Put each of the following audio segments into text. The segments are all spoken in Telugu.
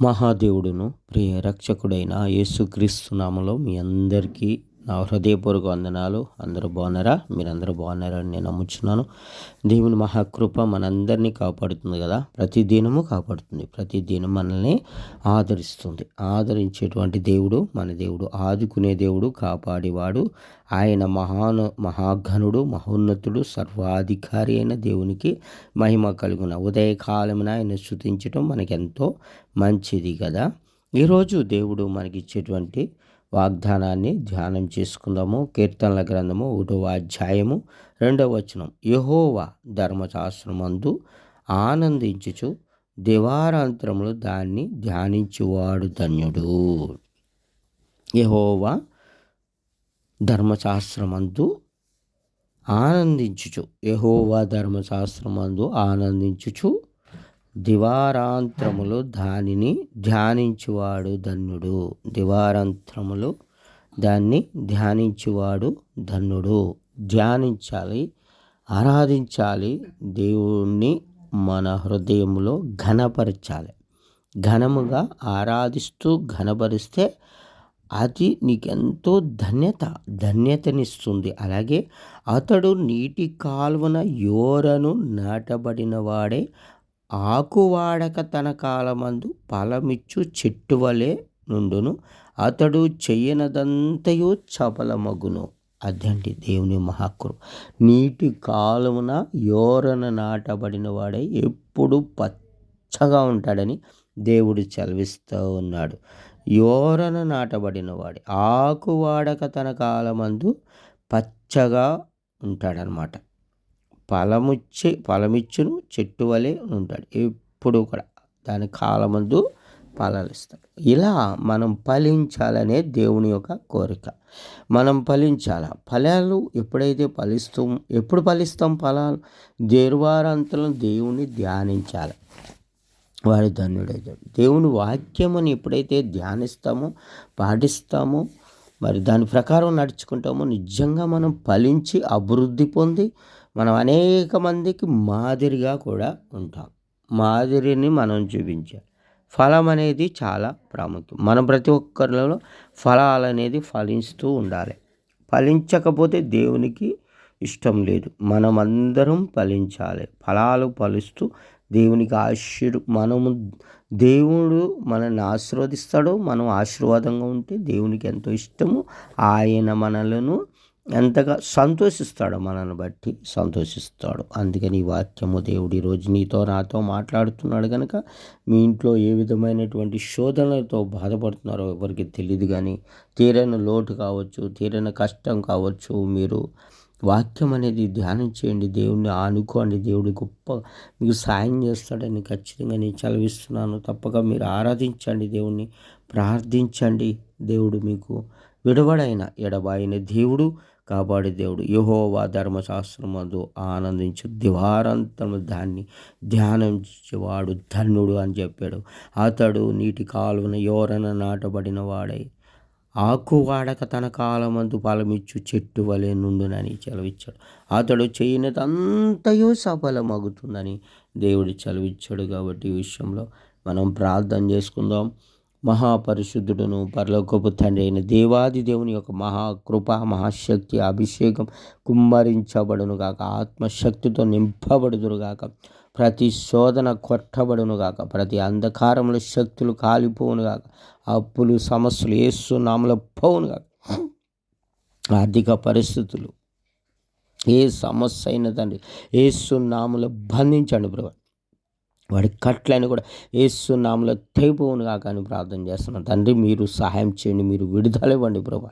మహాదేవుడును ప్రియ రక్షకుడైన యేసుక్రీస్తు నామలో మీ అందరికీ నా హృదయపూర్వక వందనాలు. అందరూ బాగున్నారా? మీరందరూ బాగున్నారని నేను నమ్ముచున్నాను. దేవుని మహాకృప మనందరినీ కాపాడుతుంది కదా. ప్రతి దినము కాపాడుతుంది. ప్రతి దినం మనల్ని ఆదరిస్తుంది. ఆదరించేటువంటి దేవుడు మన దేవుడు ఆదుకునే దేవుడు కాపాడేవాడు. ఆయన మహాను మహాఘనుడు మహోన్నతుడు సర్వాధికారి అయిన దేవునికి మహిమ కలుగున. ఉదయకాలమున ఆయన శృతించడం మనకెంతో మంచిది కదా. ఈరోజు దేవుడు మనకిచ్చేటువంటి వాగ్దానాన్ని ధ్యానం చేసుకుందాము. కీర్తనల గ్రంథము ఒకటవ అధ్యాయము రెండవ వచనం. యహోవా ధర్మశాస్త్రమందు ఆనందించుచు దివారాంతరములు దాన్ని ధ్యానించువాడు ధన్యుడు. యహోవా ధర్మశాస్త్రమందు ఆనందించుచు. యహోవా ధర్మశాస్త్రమందు ఆనందించుచు దివారాంత్రములు దానిని ధ్యానించువాడు ధన్యుడు. దివారాంత్రములు దాన్ని ధ్యానించువాడు ధన్యుడు. ధ్యానించాలి ఆరాధించాలి దేవుణ్ణి మన హృదయంలో ఘనపరచాలి. ఘనముగా ఆరాధిస్తూ ఘనపరిస్తే అది నీకెంతో ధన్యత ధన్యతనిస్తుంది. అలాగే అతడు నీటి కాలువన యోరను నాటబడిన ఆకు ఆకువాడక తన కాలమందు ఫలమిచ్చు చెట్టు వలె నుండును. అతడు చెయ్యనదంతయు చపలమగును. అదండి దేవుని మహాకృ నీటి కాలువన యోరన నాటబడిన వాడే ఎప్పుడు పచ్చగా ఉంటాడని దేవుడు చలవిస్తూ ఉన్నాడు. యోరన నాటబడిన ఆకు ఆకువాడక తన కాలమందు పచ్చగా ఉంటాడనమాట ఫలముచ్చి ఫలమిచ్చును చెట్టు వలె ఉంటాడు ఎప్పుడు కూడా దాని కాలమందు ఫలాలు ఇస్తాడు ఇలా మనం ఫలించాలనే దేవుని యొక్క కోరిక. మనం ఫలించాల. ఫలాలు ఎప్పుడైతే ఫలిస్తాం ఎప్పుడు ఫలిస్తాం ఫలాలు? దేర్వారాంతరం దేవుని ధ్యానించాలి. వారి ధన్యుడైతాడు దేవుని వాక్యముని ఎప్పుడైతే ధ్యానిస్తామో పాటిస్తామో మరి దాని ప్రకారం నడుచుకుంటామో నిజంగా మనం ఫలించి అభివృద్ధి పొంది మనం అనేక మందికి మాదిరిగా కూడా ఉంటాం. మాదిరిని మనం చూపించాలి ఫలం అనేది చాలా ప్రాముఖ్యం. మనం ప్రతి ఒక్కరిలో ఫలాలు అనేది ఫలిస్తూ ఉండాలి. ఫలించకపోతే దేవునికి ఇష్టం లేదు. మనం అందరం ఫలించాలి. ఫలాలు ఫలిస్తూ దేవునికి ఆశీర్ మనము దేవుడు మనల్ని ఆశీర్వదిస్తాడు. మనం ఆశీర్వాదంగా ఉంటే దేవునికి ఎంతో ఇష్టము. ఆయన మనలను ఎంతగా సంతోషిస్తాడు మనల్ని బట్టి సంతోషిస్తాడు. అందుకని ఈ వాక్యము దేవుడు ఈరోజు నీతో నాతో మాట్లాడుతున్నాడు కనుక మీ ఇంట్లో ఏ విధమైనటువంటి శోధనలతో బాధపడుతున్నారో ఎవరికి తెలియదు కానీ తీరని లోటు కావచ్చు తీరని కష్టం కావచ్చు మీరు వాక్యం అనేది ధ్యానం చేయండి దేవుణ్ణి ఆనుకోండి దేవుడు గొప్ప మీకు సాయం చేస్తాడని ఖచ్చితంగా నేను చదివిస్తున్నాను తప్పక మీరు ఆరాధించండి దేవుణ్ణి ప్రార్థించండి. దేవుడు మీకు విడవడైన ఎడబాయిన దేవుడు కాపాడే దేవుడు. యహోవా ధర్మశాస్త్రమందు ఆనందించు. దివారంతం దాన్ని ధ్యానించేవాడు ధన్యుడు అని చెప్పాడు. అతడు నీటి కాలువన ఎవరన నాటబడిన వాడై ఆకు వాడక తన కాలమందు ఫలమిచ్చు చెట్టు వలె నుండునని చలవిచ్చాడు. అతడు చేయనిదంతయో సఫలమగుతుందని దేవుడు చలవిచ్చాడు కాబట్టి ఈ విషయంలో మనం ప్రార్థన చేసుకుందాం. మహాపరిశుద్ధుడును పరలోకపు తండ్రి అయిన దేవాది దేవుని యొక్క మహాకృప మహాశక్తి అభిషేకం కుమ్మరించబడును గాక. ఆత్మశక్తితో నింపబడుదురుగాక ప్రతి శోధన కొట్టబడునుగాక ప్రతి అంధకారముల శక్తులు కాలిపోవునుగాక అప్పులు సమస్యలు ఏసు నామల గాక. ఆర్థిక పరిస్థితులు ఏ సమస్య అయిన తండ్రి ఏసు బంధించండి ప్రభు వాడి కట్లని కూడా ఏసునామలో తెగిపోవును కాక అని ప్రార్థన చేస్తున్నాను తండ్రి మీరు సహాయం చేయండి మీరు విడుదల ఇవ్వండి ప్రభా.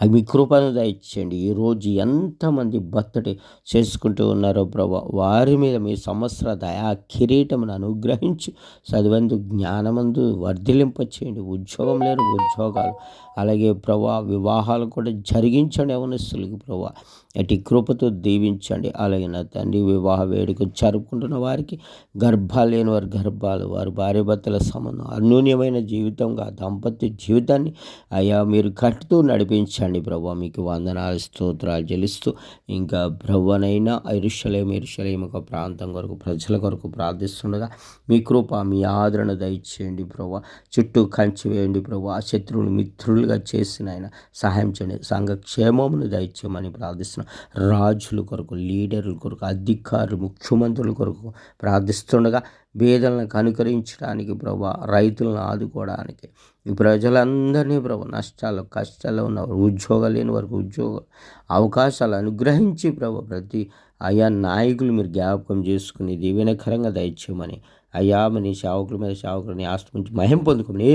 అవి మీ కృపను దయచేయండి. ఈరోజు ఎంతమంది బర్త్డే చేసుకుంటూ ఉన్నారో ప్రభా వారి మీద మీ సంవత్సర దయా కిరీటమును అనుగ్రహించి చదివందు జ్ఞానమందు వర్ధిలింపచేయండి. ఉద్యోగం లేని ఉద్యోగాలు అలాగే ప్రభా వివాహాలు కూడా జరిగించండి. అవనస్తులకి ప్రభా అటు కృపతో దీవించండి. అలాగే నా తండ్రి వివాహ వేడుక జరుపుకుంటున్న వారికి గర్భాలు లేని వారి గర్భాలు వారి భార్య భర్తల సంబంధం అన్యూన్యమైన జీవితంగా దాంపత్య జీవితాన్ని అయ్యా మీరు కట్టుతూ నడిపించండి. నడిపించండి ప్రభా. మీకు వందనాలు స్తోత్రాలు చెల్లిస్తూ ఇంకా బ్రవ్వనైనా ఇరుషలేం ఇరుషలేం ఒక ప్రాంతం కొరకు ప్రజల కొరకు ప్రార్థిస్తుండగా మీ కృప మీ ఆదరణ దయచేయండి ప్రభా. చుట్టూ కంచి వేయండి ప్రభా. శత్రువులు మిత్రులుగా చేసిన ఆయన సహాయం చేయండి. సంఘ క్షేమమును దయచేయమని ప్రార్థిస్తున్నాం. రాజుల కొరకు లీడర్ల కొరకు అధికారులు ముఖ్యమంత్రుల కొరకు ప్రార్థిస్తుండగా బేదలను కనుకరించడానికి ప్రభా రైతులను ఆదుకోవడానికి ప్రజలందరినీ ప్రభు నష్టాలు కష్టాలు ఉన్న ఉద్యోగాలు లేని వారికి ఉద్యోగ అవకాశాలు అనుగ్రహించి ప్రభు ప్రతి అయా నాయకులు మీరు జ్ఞాపకం చేసుకుని దీవెనకరంగా దయచేయమని అయ్యా మీ సేవకుల మీద సేవకులని ఆస్తి నుంచి మహిం పొందుకుని